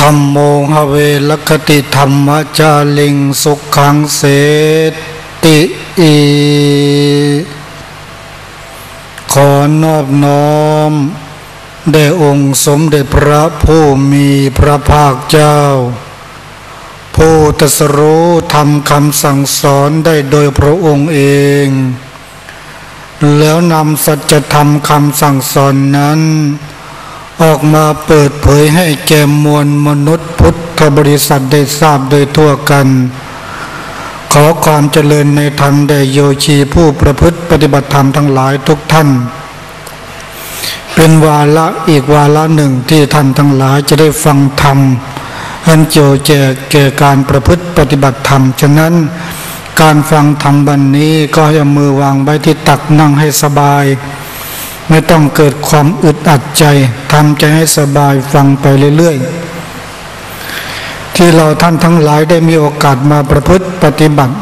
ธรรมโมหเวลคติธรรมจาลิงสุขังเสติอีขอนอบน้อมได้องค์สมเด็จพระผู้มีพระภาคเจ้า ผู้ตรัสรู้ทำคำสั่งสอนได้โดยพระองค์เอง แล้วนำสัจธรรมคำสั่งสอนนั้น ออกมาเปิดเผยให้แก่มวลมนุษย์พุทธบริษัทได้ทราบโดยทั่วกัน ขอความเจริญในธรรมแด่โยชีผู้ประพฤติปฏิบัติธรรมทั้งหลายทุกท่าน เป็นวาระอีกวาระหนึ่งที่ท่านทั้งหลายจะได้ฟังธรรมอันเจียวแจกแก่การประพฤติปฏิบัติธรรม ฉะนั้นการฟังธรรมบันนี้ก็ให้มือวางไว้ที่ตักนั่งให้สบาย ไม่ต้องเกิดความอึดอัดใจทำใจให้สบายฟังไปเรื่อยๆ ที่เราท่านทั้งหลายได้มีโอกาสมาประพฤติปฏิบัติ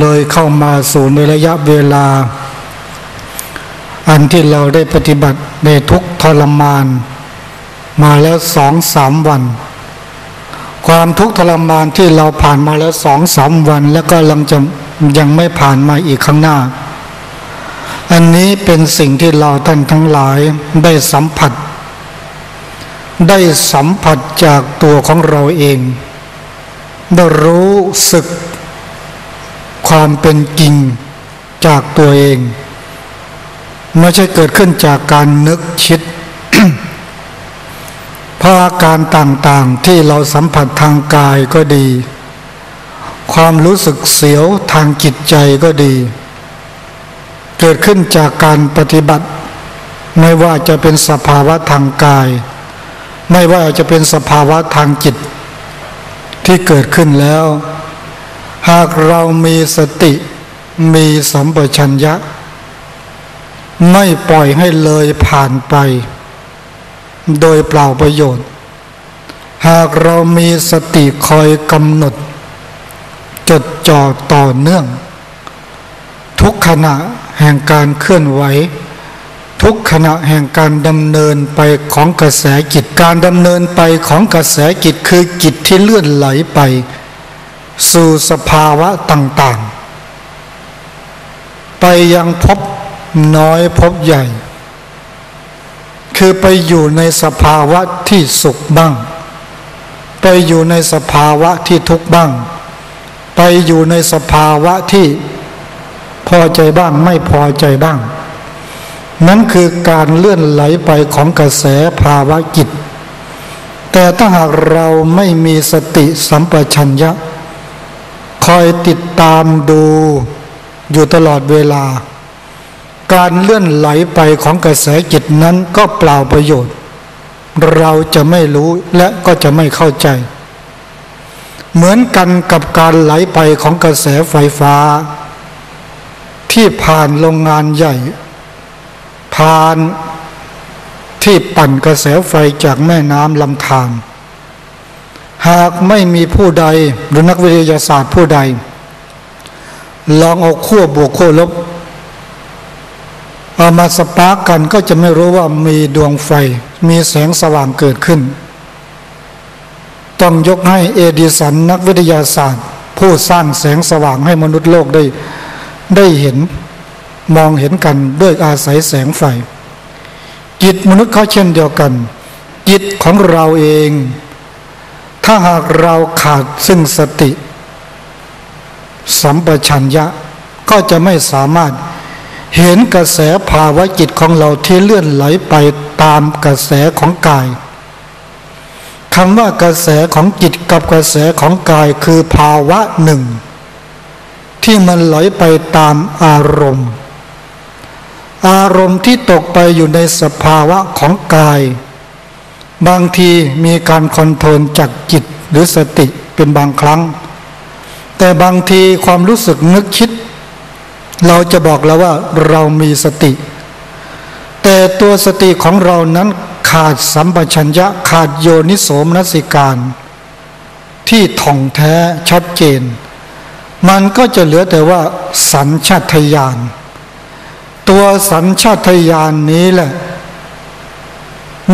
เลยเข้ามาสู่ในระยะเวลา อันที่เราได้ปฏิบัติในทุกทรมาน มาแล้วสองสามวัน ความทุกข์ทรมานที่เราผ่านมาแล้วสองสามวัน แล้วก็ลังจะยังไม่ผ่านมาอีกข้างหน้า อันนี้เป็นสิ่งที่เราท่านทั้งหลายได้สัมผัส ได้สัมผัสจากตัวของเราเองได้รู้สึก ความเป็นจริงจากตัวเอง ไม่ใช่เกิดขึ้นจากการนึกคิดเพราะอาการต่างๆที่เราสัมผัสทางกายก็ดี ความรู้สึกเสียวทางจิตใจก็ดี เกิดขึ้นจากการปฏิบัติ ไม่ว่าจะเป็นสภาวะทางกาย ไม่ว่าจะเป็นสภาวะทางจิต ที่เกิดขึ้นแล้ว หากเรามีสติมีสัมปชัญญะ ไม่ปล่อยให้เลยผ่านไป โดยเปล่าประโยชน์ หากเรามีสติคอยกำหนด จดจ่อต่อเนื่อง ทุกขณะแห่งการเคลื่อนไหว ทุกขณะแห่งการดำเนินไปของกระแสจิตการดำเนินไปของกระแสจิตคือจิตที่เลื่อนไหลไป สู่สภาวะต่างๆ ไปยังพบน้อยพบใหญ่ คือไปอยู่ในสภาวะที่สุขบ้าง ไปอยู่ในสภาวะที่ทุกข์บ้าง ไปอยู่ในสภาวะที่ พอใจบ้างไม่พอใจบ้าง นั่นคือการเลื่อนไหลไปของกระแสภาวะจิต แต่ถ้าหากเราไม่มีสติสัมปชัญญะ คอยติดตามดูอยู่ตลอดเวลา การเลื่อนไหลไปของกระแสจิตนั้นก็เปล่าประโยชน์ เราจะไม่รู้และก็จะไม่เข้าใจ เหมือนกันกับการไหลไปของกระแสไฟฟ้า ที่ผ่านโรงงานใหญ่ ผ่านที่ปั่นกระแสไฟจากแม่น้ำลำธารหากไม่มีผู้ใดหรือนักวิทยาศาสตร์ผู้ใด ลองเอาขั้วบวกขั้วลบเอามาสปาร์กกันก็จะไม่รู้ว่ามีดวงไฟ มีแสงสว่างเกิดขึ้น ต้องยกให้เอดิสันนักวิทยาศาสตร์ ผู้สร้างแสงสว่างให้มนุษย์โลกได้ ได้เห็นมองเห็นกันด้วยอาศัยแสงไฟ จิตมนุษย์เขาเช่นเดียวกัน จิตของเราเอง ถ้าหากเราขาดซึ่งสติ สัมปชัญญะก็จะไม่สามารถเห็นกระแสภาวะจิตของเราที่เลื่อนไหลไปตามกระแสของกายคำว่ากระแสของจิตกับกระแสของกายคือภาวะหนึ่ง ที่มันไหลไปตามอารมณ์ อารมณ์ที่ตกไปอยู่ในสภาวะของกาย บางทีมีการคอนโทรลจากจิตหรือสติเป็นบางครั้ง แต่บางทีความรู้สึกนึกคิด เราจะบอกแล้วว่าเรามีสติ แต่ตัวสติของเรานั้นขาดสัมปชัญญะขาดโยนิโสมนสิการ ที่ท่องแท้ชัดเจน มันก็จะเหลือแต่ว่า สัญชาตญาณตัวสัญชาตญาณนนี้แหละ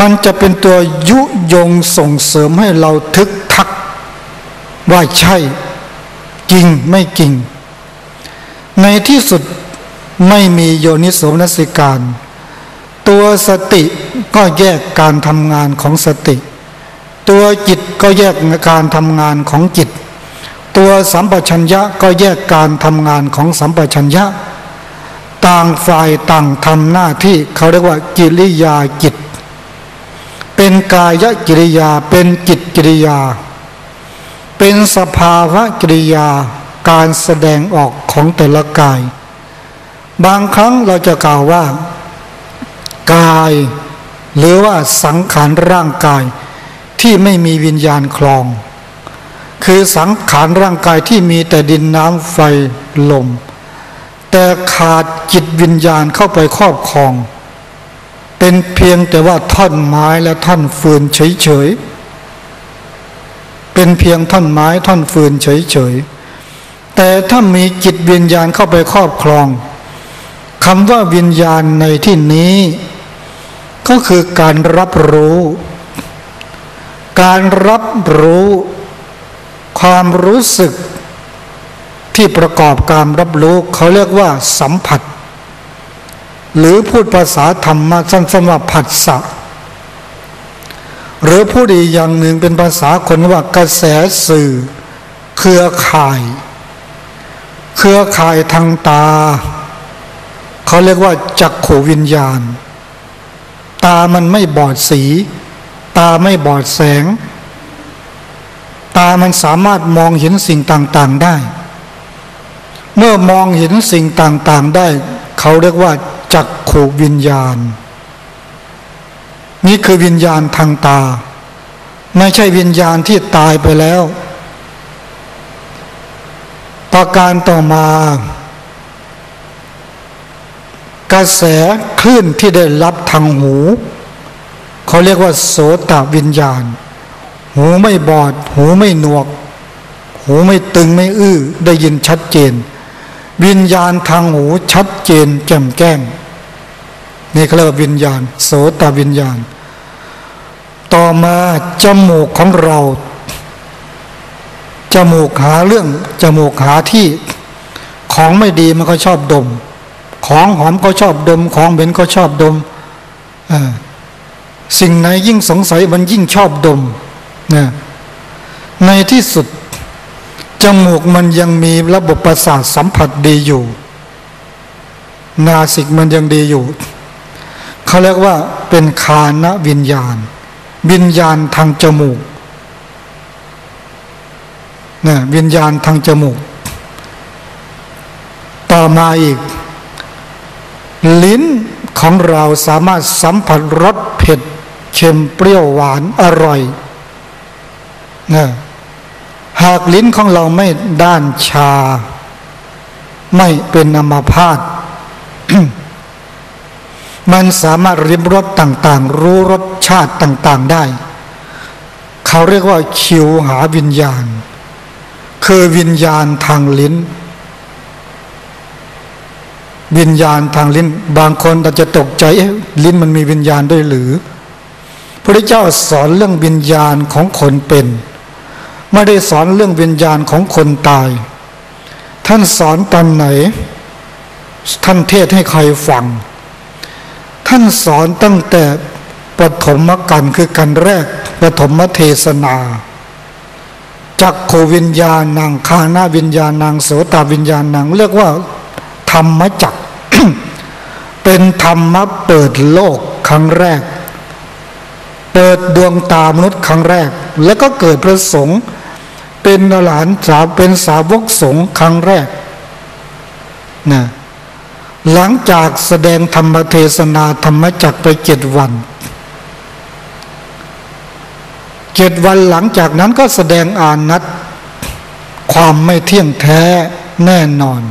มันจะเป็นตัวยุยงส่งเสริมให้เราทึกทัก ว่าใช่ จริงไม่จริง ในที่สุดไม่มีโยนิโสมนสิการ ตัวสติก็แยกการทำงานของสติ ตัวจิตก็แยกการทำงานของจิต ตัวสัมปชัญญะก็แยกการทำงานของสัมปชัญญะ ต่างฝ่ายต่างทำหน้าที่เขาเรียกว่ากิริยาจิต เป็นกายกิริยาเป็นจิตกิริยา เป็นสภาวะกิริยาการแสดงออกของแต่ละกาย บางครั้งเราจะกล่าวว่า กาย หรือว่าสังขารร่างกายที่ไม่มีวิญญาณคลอง คือสังขารร่างกายที่มีแต่ดินน้ำไฟลม แต่ขาดจิตวิญญาณเข้าไปครอบครอง เป็นเพียงแต่ว่าท่อนไม้และท่อนฟืนเฉยๆเป็นเพียงท่อนไม้ท่อนฟืนเฉยๆแต่ถ้ามีจิตวิญญาณเข้าไปครอบครองคำว่าวิญญาณในที่นี้ ก็คือการรับรู้ การรับรู้ ความรู้สึกที่ประกอบการรับรู้เขาเรียกว่าสัมผัส หรือพูดภาษาธรรมะสั้นๆว่าผัสสะหรือพูดอีกอย่างหนึ่งเป็นภาษาคนว่ากระแสสื่อ เครือข่าย เครือข่ายทางตา เขาเรียกว่าจักขวิญญาณ ตามันไม่บอดสี ตาไม่บอดแสงามันสามารถมองเห็นสิ่งต่างๆได้ เมื่อมองเห็นสิ่งต่างๆได้ เขาเรียกว่าจักขวิญญาณ นี่คือวิญญาณทางตา ไม่ใช่วิญญาณที่ตายไปแล้ว ประการต่อมา กระแสคลื่นที่ได้รับทางหู เขาเรียกว่าโสตวิญญาณ หูไม่บอด หูไม่หนวก หูไม่ตึงไม่อื้อได้ยินชัดเจน วิญญาณทางหูชัดเจนแจ่มแก้งนี่เขาเรียกว่าวิญญาณ โสตวิญญาณ ต่อมาจมูกของเรา จมูกหาเรื่อง จมูกหาที่ ของไม่ดีมันก็ชอบดม ของหอมก็ชอบดม ของเหม็นก็ชอบดม สิ่งไหนยิ่งสงสัยมันยิ่งชอบดม นะในที่สุด จมูกมันยังมีระบบประสาทสัมผัสดีอยู่ นาสิกมันยังดีอยู่ เขาเรียกว่าเป็นคานวิญญาณ วิญญาณทางจมูกนะวิญญาณทางจมูก ต่อมาอีก ลิ้นของเราสามารถสัมผัสรสเผ็ดเค็มเปรี้ยวหวานอร่อย นะหากลิ้นของเราไม่ด้านชา ไม่เป็นอัมาพาตมันสามารถริมรสต่างๆ รู้รสชาติต่างๆได้ เขาเรียกว่าคิวหาวิญญาณ คือวิญญาณทางลิ้น วิญญาณทางลิ้น บางคนอาจจะตกใจลิ้นมันมีวิญญาณด้วยหรือพระเจ้าสอนเรื่องวิญญาณของคนเป็น ไม่ได้สอนเรื่องวิญญาณของคนตาย ท่านสอนตอนไหน ท่านเทศให้ใครฟัง ท่านสอนตั้งแต่ปฐมกันคือกันแรกปฐมเทศนาจักโควิญญาณนางคานาวิญญาณนางโสตาวิญญาณนางเรียกว่า ธรรมจักเป็นธรรมะเปิดโลกครั้งแรก เปิดดวงตามนุษย์ครั้งแรก แล้วก็เกิดพระสงฆ์ เป็นหลานสาวเป็นสาวกสงฆ์ครั้งแรกนะหลังจากแสดงธรรมเทศนาธรรมจักไปเจ็ดวันเจ็ดวันหลังจากนั้นก็แสดงอานัตความไม่เที่ยงแท้แน่นอน